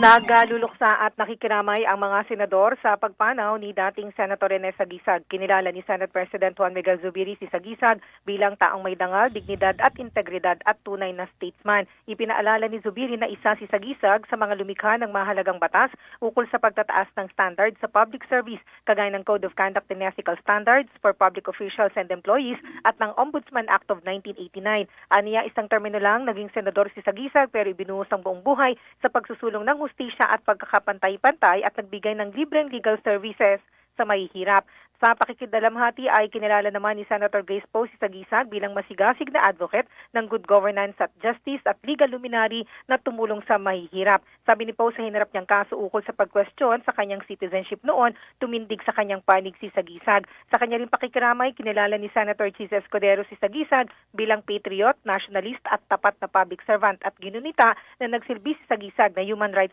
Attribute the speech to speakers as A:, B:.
A: Nagaluluksa at nakikiramay ang mga senador sa pagpanaw ni dating Senator Rene Sagisag. Kinilala ni Senate President Juan Miguel Zubiri si Sagisag bilang taong may dangal, dignidad at integridad at tunay na statesman. Ipinaalala ni Zubiri na isa si Sagisag sa mga lumikha ng mahalagang batas ukol sa pagtataas ng standards sa public service, kagaya ng Code of Conduct and Ethical Standards for Public Officials and Employees at ng Ombudsman Act of 1989. Aniya isang termino lang naging senador si Sagisag pero ibinuhos ang buong buhay sa pagsusulong ng hustisya at pagkakapantay-pantay at nagbigay ng libreng legal services sa mahihirap. Sa pakikidalamhati ay kinilala naman ni Senator Grace Poe si Sagisag bilang masigasig na advocate ng good governance at justice at legal luminary na tumulong sa mahihirap. Sabi ni Poe sa hinarap niyang kaso ukol sa pagkwestiyon sa kanyang citizenship noon, tumindig sa kanyang panig si Sagisag. Sa kanya rin pakikiramay, kinilala ni Senator Chis Escudero si Sagisag bilang patriot, nationalist at tapat na public servant at ginunita na nagsilbi si Sagisag na human rights